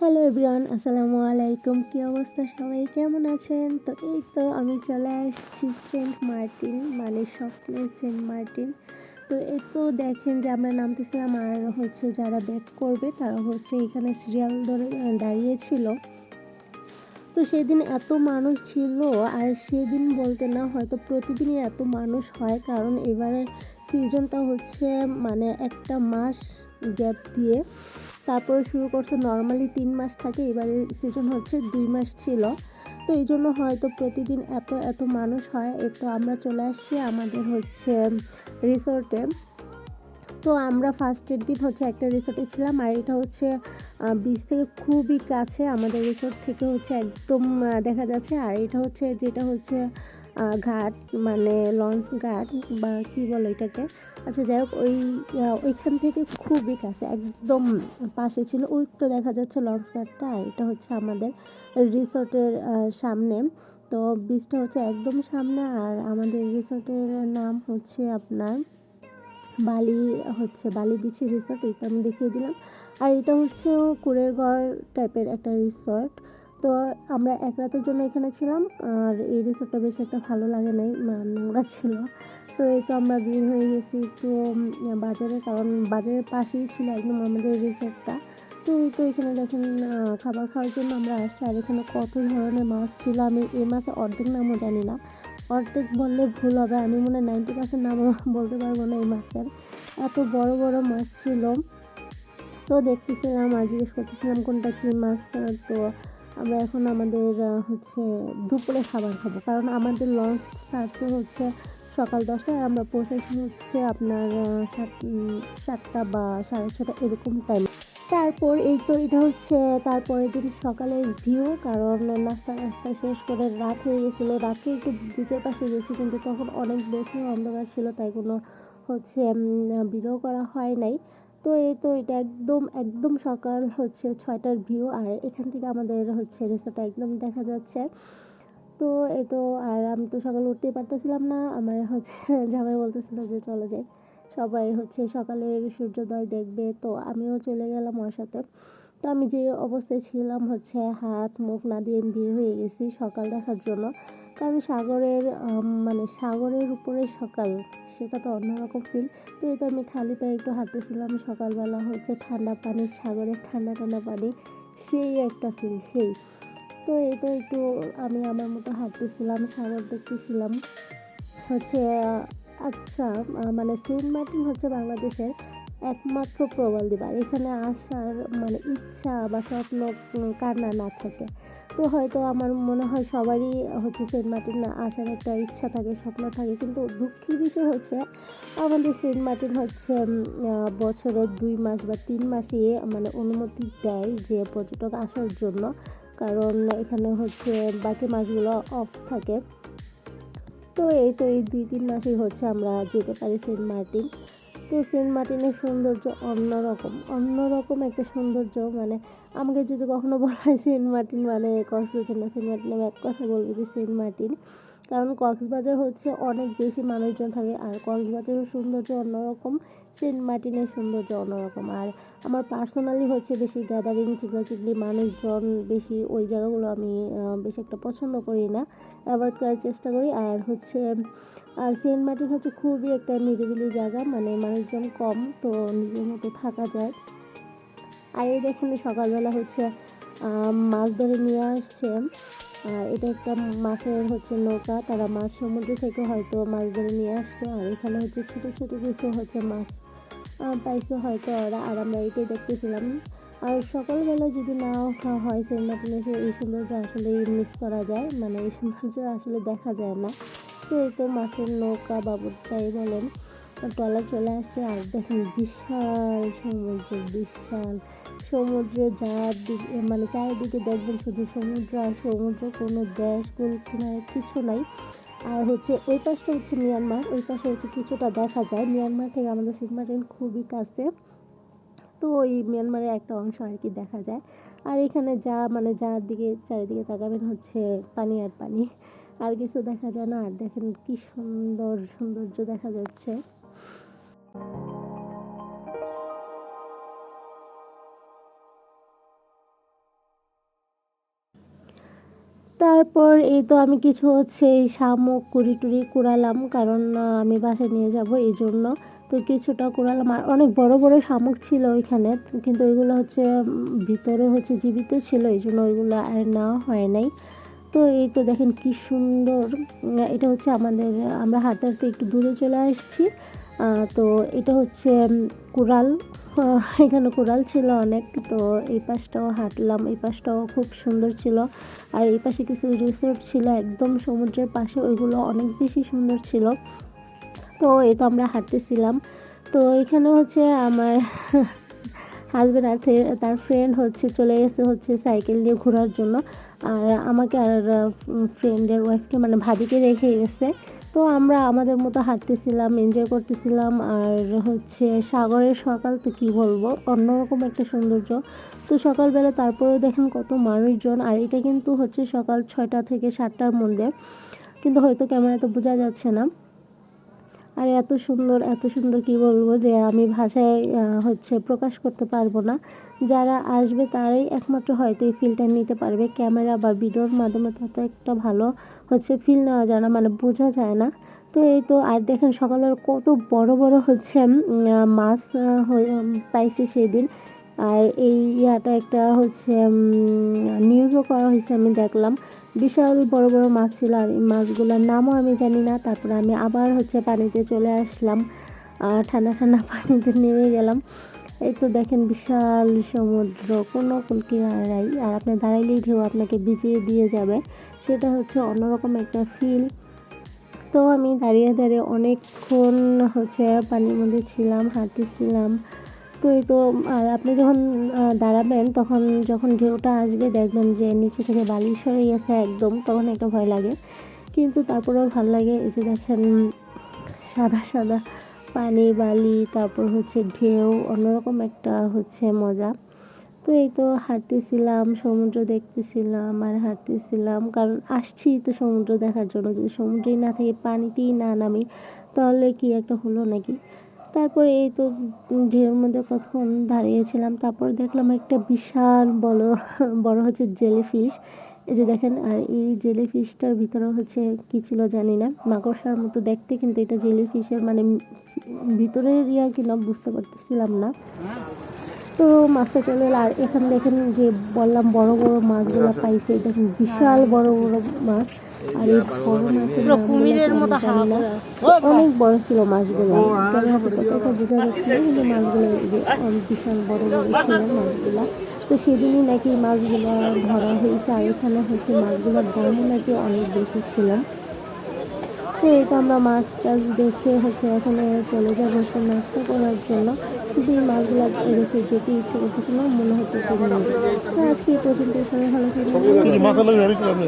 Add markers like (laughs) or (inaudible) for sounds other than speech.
Hello everyone আসসালামু আলাইকুম কী অবস্থা সবাই? কেমন আছেন? তো এই তো আমি চলে আসছি সেন্ট মার্টিন মানে স্বপ্নের সেন্ট মার্টিন। তো এই তো দেখেন যে আমরা নামতেছিলাম আর হচ্ছে যারা ব্যাক করবে তারা হচ্ছে এখানে সিরিয়াল ধরে দাঁড়িয়েছিল তো সেদিন এত মানুষ ছিল আর সেদিন বলতে না হয়তো প্রতিদিনই এত মানুষ হয় কারণ এবারে সিজনটা হচ্ছে মানে একটা মাস গ্যাপ দিয়ে। তারপরে শুরু করছে নর্মালি তিন মাস থাকে, এবারে সিজন হচ্ছে দুই মাস ছিল। তো এই জন্য হয়তো প্রতিদিন এত এত মানুষ হয়। তো আমরা চলে আসছি আমাদের হচ্ছে রিসোর্টে তো আমরা ফার্স্টের দিন হচ্ছে একটা রিসোর্টে ছিলাম, আর এটা হচ্ছে বিচ থেকে খুবই কাছে আমাদের রিসোর্ট থেকে হচ্ছে একদম দেখা যাচ্ছে। আর এটা হচ্ছে, যেটা হচ্ছে ঘাট মানে লঞ্চ ঘাট বা কি বলো এটাকে আচ্ছা যাই হোক, ওই ওইখান থেকে খুবই কাছে, একদম পাশে ছিল, ওই তো দেখা যাচ্ছে লঞ্চ ঘাটটা, আর এটা হচ্ছে আমাদের রিসোর্টের সামনে। তো বিচটা হচ্ছে একদম সামনে, আর আমাদের রিসোর্টের নাম হচ্ছে আপনার বালি, হচ্ছে বালি বিচি রিসোর্ট, এটা আমি দেখিয়ে দিলাম। আর এটা হচ্ছে কুড়ের ঘর টাইপের একটা রিসোর্ট। তো আমরা এক রাতের জন্য এখানে ছিলাম, আর এই রিসোর্টটা বেশ একটা ভালো লাগে নাই নোংরা ছিল। তো এই তো আমরা বের হয়ে গেছি একটু বাজারে, কারণ বাজারের পাশেই ছিল একদম আমাদের রিসোর্টটা। তো এই তো এখানে দেখেন খাবার খাওয়ার জন্য আমরা আসছি, আর এখানে কত ধরনের মাছ ছিল, আমি এই মাছের অর্ধেক নামও জানি না। অর্ধেক বললে ভুল হবে, আমি মনে হয় নাইনটি পার্সেন্ট নামও (laughs) বলতে পারব না এই মাছের। এত বড় বড় মাছ ছিল। তো দেখতেছিলাম আর জিজ্ঞেস করতেছিলাম কোনটা কী মাছ, তো আমরা এখন আমাদের হচ্ছে দুপুরে খাবার খাব। কারণ আমাদের লঞ্চ ছাড়ছে হচ্ছে সকাল দশটায় আমরা পৌঁছেছি হচ্ছে আপনার সাত সাতটা বা সাড়ে ছটা এরকম টাইম তারপর এই তো এটা হচ্ছে তারপরের দিন সকালের ভিউ কারণ নাস্তা নাস্তা শেষ করে রাত হয়ে গেছিল। রাত্রে একটু বিচের পাশে গেছি, কিন্তু তখন অনেক বেশি অন্ধকার ছিল, তাই কোনো হচ্ছে ভিডিও করা হয় নাই। তো এই তো এটা একদম একদম সকাল হচ্ছে ছয়টার ভিউ, আর এখান থেকে আমাদের হচ্ছে রিসোর্টটা একদম দেখা যাচ্ছে। তো এই তো, আর আমি তো সকালে উঠতেই পারতেছিলাম না, আমার হচ্ছে (laughs) জামাই বলতেছিল যে চলে যাই। সবাই হচ্ছে সকালের সূর্যোদয় দেখবে, তো আমিও চলে গেলাম ওর সাথে। তো আমি যে অবস্থায় ছিলাম হচ্ছে হাত, মুখ না দিয়ে বের হয়ে গেছি সকাল দেখার জন্য। কারণ সাগরের মানে সাগরের উপরে সকাল, সেটা তো অন্যরকম ফিল তো এই তো আমি খালি পায়ে একটু হাঁটতেছিলাম, সকালবেলা হচ্ছে ঠান্ডা পানি, সাগরের ঠান্ডা ঠান্ডা পানি, সেই একটা ফিল সেই। তো এই তো একটু আমি আমার মতো হাঁটতেছিলাম, সাগর দেখতেছিলাম। হচ্ছে আচ্ছা মানে সেন্ট মার্টিন হচ্ছে বাংলাদেশের একমাত্র প্রবাল দ্বীপ আর এখানে আসার মানে ইচ্ছা বা স্বপ্ন কান্না না থাকে। তো হয়তো আমার মনে হয় সবারই হচ্ছে সেন্ট মার্টিন আসার একটা ইচ্ছা থাকে, স্বপ্ন থাকে। কিন্তু দুঃখের বিষয় হচ্ছে আমাদের সেন্ট মার্টিন হচ্ছে বছরের দুই মাস বা তিন মাসে মানে অনুমতি দেয় যে পর্যটক আসার জন্য। কারণ এখানে হচ্ছে বাকি মাসগুলো অফ থাকে। তো এই তো এই দুই তিন মাসেই হচ্ছে আমরা যেতে পারি সেন্ট মার্টিন। তো সেন্ট মার্টিনের সৌন্দর্য অন্যরকম অন্যরকম একটা সৌন্দর্য মানে আমাকে যদি কখনো বলা হয় সেন্ট মার্টিন মানে কক্সবাজার না, সেন্ট মার্টিন আমি এক কথা বলব যে সেন্ট মার্টিন। কারণ কক্সবাজার হচ্ছে অনেক বেশি মানুষজন থাকে আর কক্সবাজারের সৌন্দর্য অন্যরকম, সেন্ট মার্টিনের সৌন্দর্য অন্যরকম। আর আমার পার্সোনালি হচ্ছে বেশি গ্যাদারিং চিগলি মানুষজন বেশি ওই জায়গাগুলো আমি বেশি একটা পছন্দ করি না, অ্যাভয়েড করার চেষ্টা করি। আর হচ্ছে আর সেন্ট মার্টিন হচ্ছে খুবই একটা নিরিবিলি জায়গা মানে মানুষজন কম, তো নিজের মতো থাকা যায়। আর এই দেখুন সকালবেলা হচ্ছে মাছ ধরে নিয়ে আসছে। আর এটা একটা মাছের হচ্ছে নৌকা, তারা মাছ সমুদ্র থেকে হয়তো মাছ ধরে নিয়ে আসছে। আর এখানে হচ্ছে ছোটো ছোটো কিছু হচ্ছে মাছ পাইছে হয়তো ওরা। আর আমরা এটাই দেখতেছিলাম। আর সকালবেলা যদি না হয় সেন্ট মার্টিনে এই সৌন্দর্য আসলে মিস করা যায়। মানে এই সৌন্দর্য আসলে দেখা যায় না। তো মাছের নৌকা বাবুর যাই বলেন। ট্রলার চলে আসছে আর দেখেন বিশাল সমুদ্র বিশাল সমুদ্রে যার দিকে মানে চারিদিকে দেখবেন শুধু সমুদ্র আর সমুদ্র, কোনো দেশ কিনারে কিছু নাই। আর হচ্ছে ওই পাশটা হচ্ছে মিয়ানমার, ওই পাশে হচ্ছে কিছুটা দেখা যায়। মিয়ানমার থেকে আমাদের সিগমার্টিন খুবই কাছে। তো ওই মিয়ানমারের একটা অংশ আর কি দেখা যায়। আর এখানে যা মানে যার দিকে, চারিদিকে তাকাবেন হচ্ছে পানি আর পানি। আর কিছু দেখা যায় না। আর দেখেন কি সুন্দর সৌন্দর্য দেখা যাচ্ছে। তারপর এই তো আমি কিছু হচ্ছে এই শামুক কুড়ি টুড়ি কুড়ালাম, কারণ আমি বাসায় নিয়ে যাব এই জন্য। তো কিছুটা কুড়ালাম, আর অনেক বড় বড় শামুক ছিল ওইখানে, কিন্তু ওইগুলো হচ্ছে ভিতরে হচ্ছে জীবিত ছিল, এই জন্য ওইগুলো আর নেওয়া হয় নাই। তো এই তো দেখেন কি সুন্দর। এটা হচ্ছে আমাদের আমরা হাঁটতে একটু দূরে চলে আসছি। তো এটা হচ্ছে আহ, এখানে কুড়াল ছিল অনেক তো এই পাশটাও হাঁটলাম এই পাশটাও খুব সুন্দর ছিল। আর এই পাশে কিছু রিসোর্ট ছিল একদম সমুদ্রের পাশে ওইগুলো অনেক বেশি সুন্দর ছিল। তো এই তো আমরা হাঁটতেছিলাম। তো এখানে হচ্ছে আমার (laughs) হাজব্যান্ড আর তার ফ্রেন্ড হচ্ছে, চলে গেছে হচ্ছে সাইকেল নিয়ে ঘোরার জন্য। আর আমাকে আর ফ্রেন্ডের ওয়াইফকে মানে ভাবিকে রেখে গেছে। তো আমরা আমাদের মতো হাঁটতেছিলাম এনজয় করতেছিলাম। আর হচ্ছে সাগরের সকাল তো কী বলব, অন্যরকম একটা সৌন্দর্য। তো সকালবেলা তারপরেও দেখেন কত মানুষজন, আর এটা কিন্তু হচ্ছে সকাল ছয়টা থেকে সাতটার মধ্যে। কিন্তু হয়তো ক্যামেরাতে বোঝা যাচ্ছে না। আর এত সুন্দর এত সুন্দর কি বলব যে আমি ভাষায় হচ্ছে প্রকাশ করতে পারব না। যারা আসবে তারাই একমাত্র হয়তো এই ফিলটা নিতে পারবে। ক্যামেরা বা ভিডিওর মাধ্যমে তত একটা ভালো হচ্ছে ফিল নেওয়া যায় না মানে বোঝা যায় না। তো এই তো, আর দেখেন সকালবেলা কত বড় বড় হচ্ছে মাছ পাইছি সেই দিন আর এই ইয়াটা একটা হচ্ছে নিউজও করা হয়েছে আমি দেখলাম। বিশাল বড় বড় মাছ ছিল আর এই মাছগুলোর নামও আমি জানি না। তারপরে আমি আবার হচ্ছে পানিতে চলে আসলাম। ঠান্ডা ঠান্ডা (laughs) পানিতে নেমে গেলাম। এই তো দেখেন বিশাল সমুদ্র, কোনো কুলকিনারাই আর আপনি দাঁড়াইলেই ঢেউ আপনাকে ভিজিয়ে দিয়ে যাবে। সেটা হচ্ছে অন্যরকম একটা ফিল তো আমি দাঁড়িয়ে দাঁড়িয়ে অনেকক্ষণ হচ্ছে পানির মধ্যে ছিলাম, হাঁটতেছিলাম। তো এই তো, আর আপনি যখন দাঁড়াবেন, তখন যখন ঢেউটা আসবে, দেখবেন যে নিচে থেকে বালি সরে গেছে একদম, তখন একটা ভয় লাগে। কিন্তু তারপরেও ভালো লাগে এই যে দেখেন, সাদা সাদা পানি, বালি, তারপর হচ্ছে ঢেউ, অন্যরকম একটা হচ্ছে মজা। তো এই তো হাঁটতেছিলাম, সমুদ্র দেখতেছিলাম, আর হাঁটতেছিলাম, কারণ আসছি তো সমুদ্র দেখার জন্য। যদি সমুদ্রেই না থেকে, পানিতেই না নামি, তাহলে কি একটা হলো নাকি? তারপরে এই তো ঢেউর মধ্যে কতক্ষণ দাঁড়িয়েছিলাম, তারপর দেখলাম একটা বিশাল বড় বড় হচ্ছে জেলিফিশ। এই যে দেখেন, আর এই জেলিফিশটার ভিতরে হচ্ছে কি ছিল জানি না, মাকড়সার মতো দেখতে কিন্তু এটা জেলিফিশের মানে ভিতরের ইয়া কিনা বুঝতে পারতেছিলাম না। তো মাছটা চলে এলো, আর এখানে দেখেন যে বললাম বড় বড় মাছগুলো পাইছে, দেখেন বিশাল বড় বড় মাছ। আর এই বড় মাছের কুমিরের মতো অনেক বড় ছিল মাছগুলো। ক্যামেরাতে বোঝা যাচ্ছে না কিন্তু মাছগুলো যে বিশাল বড় বড় ছিল মাছগুলো। তো সেদিনই নাকি মাছগুলো ধরা হয়েছে আর এখানে হচ্ছে মাছগুলোর দামও নাকি অনেক বেশি ছিল। তো এই তো আমরা মাছ টাছ দেখে হচ্ছে এখানে চলে যাব হচ্ছে নাস্তা করার জন্য। কিন্তু এই মাছগুলো দেখে যেতে ইচ্ছে করতেছে না মনে হচ্ছে কিনে তো আজকে এই পর্যন্ত সবাই ভালো থাকবেন।